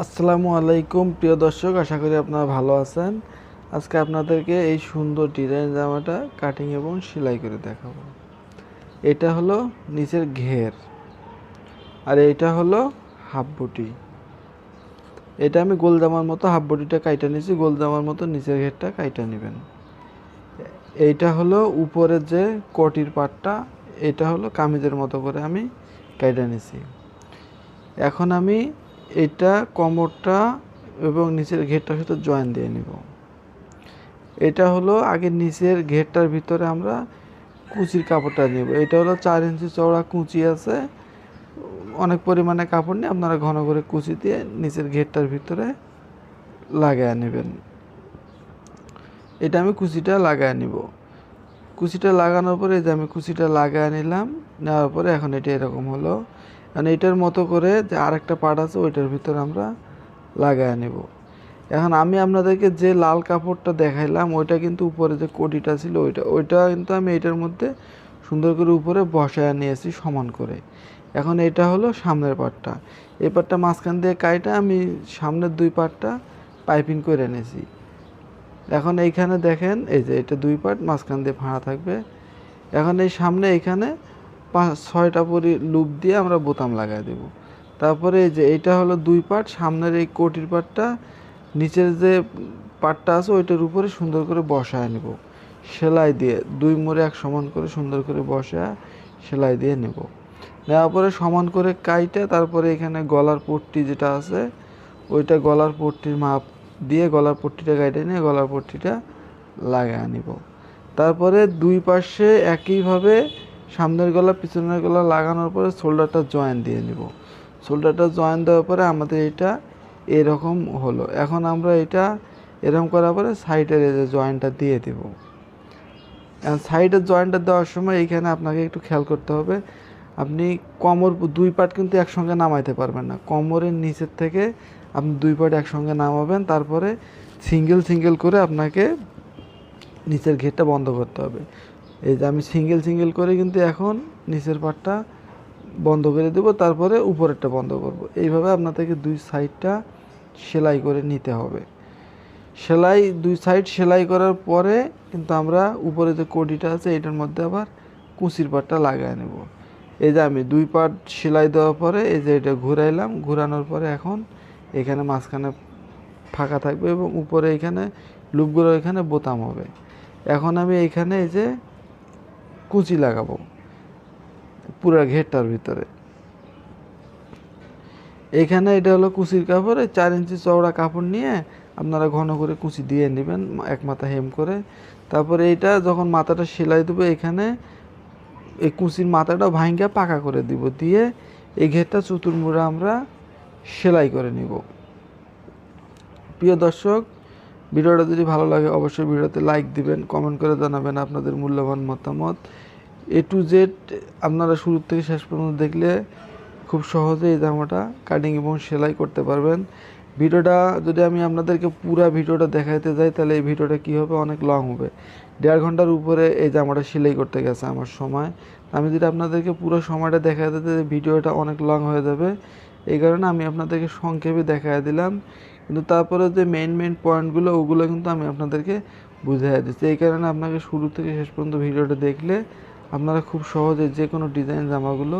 আসসালামু আলাইকুম, প্রিয় দর্শক, আশা করি আপনারা ভালো আছেন। আজকে আপনাদেরকে এই সুন্দর ডিজাইন জামাটা কাটিং এবং সেলাই করে দেখাবো। এটা হলো নিচের ঘের আর এইটা হলো হাফ বুটি এটা আমি গোল জামার মতো হাফ বডিটা কাইটা নিয়েছি গোল জামার মতো নিচের ঘেরটা কাইটা নেবেন। এইটা হলো উপরের যে কটির পাটটা, এটা হলো কামিজের মতো করে আমি কাইটা নিয়েছি। এখন আমি এটা কোমরটা এবং নিচের ঘেরটার সাথে জয়েন দিয়ে নিব। এটা হলো আগে নিচের ঘেরটার ভিতরে আমরা কুচির কাপড়টা নেব। এটা হলো চার ইঞ্চি চওড়া কুচি আছে। অনেক পরিমাণে কাপড় নিয়ে আপনারা ঘন করে কুচি দিয়ে নিচের ঘেরটার ভিতরে লাগায় নেবেন। এটা আমি কুচিটা লাগায় নিব। কুচিটা লাগানোর পরে যে আমি কুচিটা লাগায় নিলাম, নেওয়ার পরে এখন এটা এরকম হলো। মানে এটার মতো করে যে আরেকটা পার্ট আছে ওইটার ভিতরে আমরা লাগায় নেব। এখন আমি আপনাদেরকে যে লাল কাপড়টা দেখাইলাম, ওইটা কিন্তু উপরে যে কোটিটা ছিল ওইটা ওইটা কিন্তু আমি এটার মধ্যে সুন্দর করে উপরে বসায় নিয়েছি সমান করে। এখন এটা হলো সামনের পার্টটা এই পার্টটা মাঝখান দিয়ে কাইটা আমি সামনের দুই পার্টটা পাইপিং করে এনেছি। এখন এইখানে দেখেন, এই যে এটা দুই পার্ট, মাঝখান দিয়ে ফাঁড়া থাকবে। এখন এই সামনে এইখানে পাঁচ, ছয়টা পরি লুপ দিয়ে আমরা বোতাম লাগাই দেব। তারপরে এই যে এটা হলো দুই পার্ট, সামনের এই কোটির পার্টটা নিচের যে পার্টটা আছে ওইটার উপরে সুন্দর করে বসায় নেব। সেলাই দিয়ে, দুই মোড়ে এক সমান করে সুন্দর করে বসায় সেলাই দিয়ে নেব। নেওয়ার পরে সমান করে কাইটে, তারপরে এখানে গলার পট্টি যেটা আছে, ওইটা গলার পট্টির মাপ দিয়ে গলার পট্টিটা কাইটে নিয়ে গলার পট্টিটা লাগায় নিব তারপরে দুই পাশে একইভাবে সামনের গলা, পিছনের গলা লাগানোর পরে শোল্ডারটা জয়েন দিয়ে নিব। শোল্ডারটা জয়েন দেওয়ার পরে আমাদের এটা এরকম হলো। এখন আমরা এটা এরকম করার পরে সাইডের এই যে জয়েন্টটা দিয়ে দেব। সাইডের জয়েন্টটা দেওয়ার সময় এইখানে আপনাকে একটু খেয়াল করতে হবে। আপনি কোমর দুই পার্ট কিন্তু একসঙ্গে নামাইতে পারবেন না। কোমরের নিচের থেকে আপনি দুই পার্ট একসঙ্গে নামাবেন, তারপরে সিঙ্গেল সিঙ্গেল করে আপনাকে নিচের ঘেরটা বন্ধ করতে হবে। এই যে আমি সিঙ্গেল সিঙ্গেল করে কিন্তু এখন নিচের পাটটা বন্ধ করে দেব, তারপরে উপরেরটা বন্ধ করব। এইভাবে আপনাদেরকে দুই সাইডটা সেলাই করে নিতে হবে। সেলাই, দুই সাইড সেলাই করার পরে কিন্তু আমরা উপরে যে কোটিটা আছে, এটার মধ্যে আবার কুচির পাটটা লাগায় নেব। এই যে আমি দুই পার্ট সেলাই দেওয়ার পরে এই যে এটা ঘুরাইলাম, ঘুরানোর পরে এখন এখানে মাঝখানে ফাঁকা থাকবে এবং উপরে এখানে লুপগুলো এখানে বোতাম হবে। এখন আমি এইখানে এই যে কুচি লাগাবো পুরো ঘেরটার ভিতরে। এইখানে এটা হলো কুচির কাপড় চার ইঞ্চি চওড়া কাপড় নিয়ে আপনারা ঘন করে কুচি দিয়ে নেবেন, এক মাথা হেম করে। তারপরে এইটা যখন মাথাটা সেলাই দেবো এখানে এই কুচির মাথাটা ভাঙ্গা পাকা করে দিব, দিয়ে এই ঘেরটা চতুর্মুড়া আমরা সেলাই করে নিব। প্রিয় দর্শক, ভিডিওটা যদি ভালো লাগে, অবশ্যই ভিডিওতে লাইক দিবেন কমেন্ট করে জানাবেন আপনাদের মূল্যবান মতামত। এ টু জেড আপনারা শুরু থেকে শেষ পর্যন্ত দেখলে খুব সহজে এই জামাটা কাটিং এবং সেলাই করতে পারবেন। ভিডিওটা যদি আমি আপনাদেরকে পুরো ভিডিওটা দেখাইতে যাই, তাহলে এই ভিডিওটা কী হবে? অনেক লং হবে। দেড় ঘণ্টার উপরে এই জামাটা সেলাই করতে গেছে আমার সময়। আমি যদি আপনাদেরকে পুরো সময়টা দেখাতে দিতে ভিডিওটা অনেক লং হয়ে যাবে। এই কারণে আমি আপনাদেরকে সংক্ষেপে দেখাই দিলাম। কিন্তু তারপরে যে মেন মেন পয়েন্টগুলো ওগুলো কিন্তু আমি আপনাদেরকে বুঝাই দিচ্ছি। এই কারণে আপনাকে শুরু থেকে শেষ পর্যন্ত ভিডিওটা দেখলে আপনারা খুব সহজে যে কোনো ডিজাইন জামাগুলো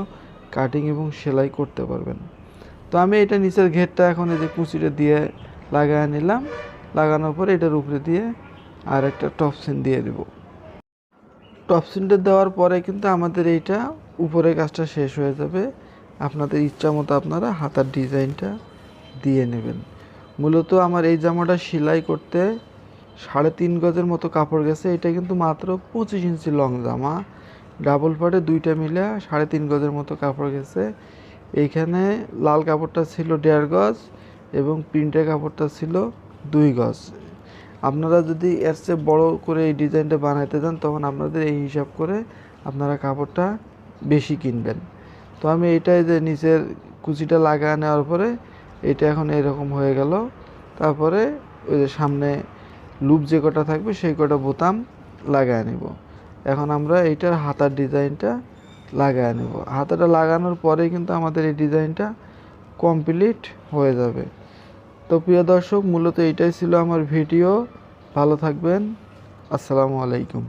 কাটিং এবং সেলাই করতে পারবেন। তো আমি এটা নিচের ঘেরটা এখন এই যে কুচিটা দিয়ে লাগায় নিলাম। লাগানোর পরে এটার উপরে দিয়ে আর একটা টপসিন দিয়ে দেব। টপসিনটা দেওয়ার পরে কিন্তু আমাদের এইটা উপরের কাজটা শেষ হয়ে যাবে। আপনাদের ইচ্ছা মতো আপনারা হাতার ডিজাইনটা দিয়ে নেবেন। মূলত আমার এই জামাটা সেলাই করতে সাড়ে তিন গজের মতো কাপড় গেছে। এটা কিন্তু মাত্র পঁচিশ ইঞ্চি লং জামা। ডাবল পাটে দুইটা মিলে সাড়ে তিন গজের মতো কাপড় গেছে। এইখানে লাল কাপড়টা ছিল দেড় গজ এবং প্রিন্টের কাপড়টা ছিল দুই গজ। আপনারা যদি এর চেয়ে বড়ো করে এই ডিজাইনটা বানাইতে যান, তখন আপনাদের এই হিসাব করে আপনারা কাপড়টা বেশি কিনবেন। তো আমি এইটাই যে নিচের কুচিটা লাগায় নেওয়ার পরে এটা এখন এরকম হয়ে গেল। তারপরে ওই যে সামনে লুপ যে কটা থাকবে, সেই কটা বোতাম লাগায় নেব। এখন আমরা এইটার হাতার ডিজাইনটা লাগায় নেব। হাতাটা লাগানোর পরেই কিন্তু আমাদের এই ডিজাইনটা কমপ্লিট হয়ে যাবে। তো প্রিয় দর্শক, মূলত এটাই ছিল আমার ভিডিও। ভালো থাকবেন। আসসালামু আলাইকুম।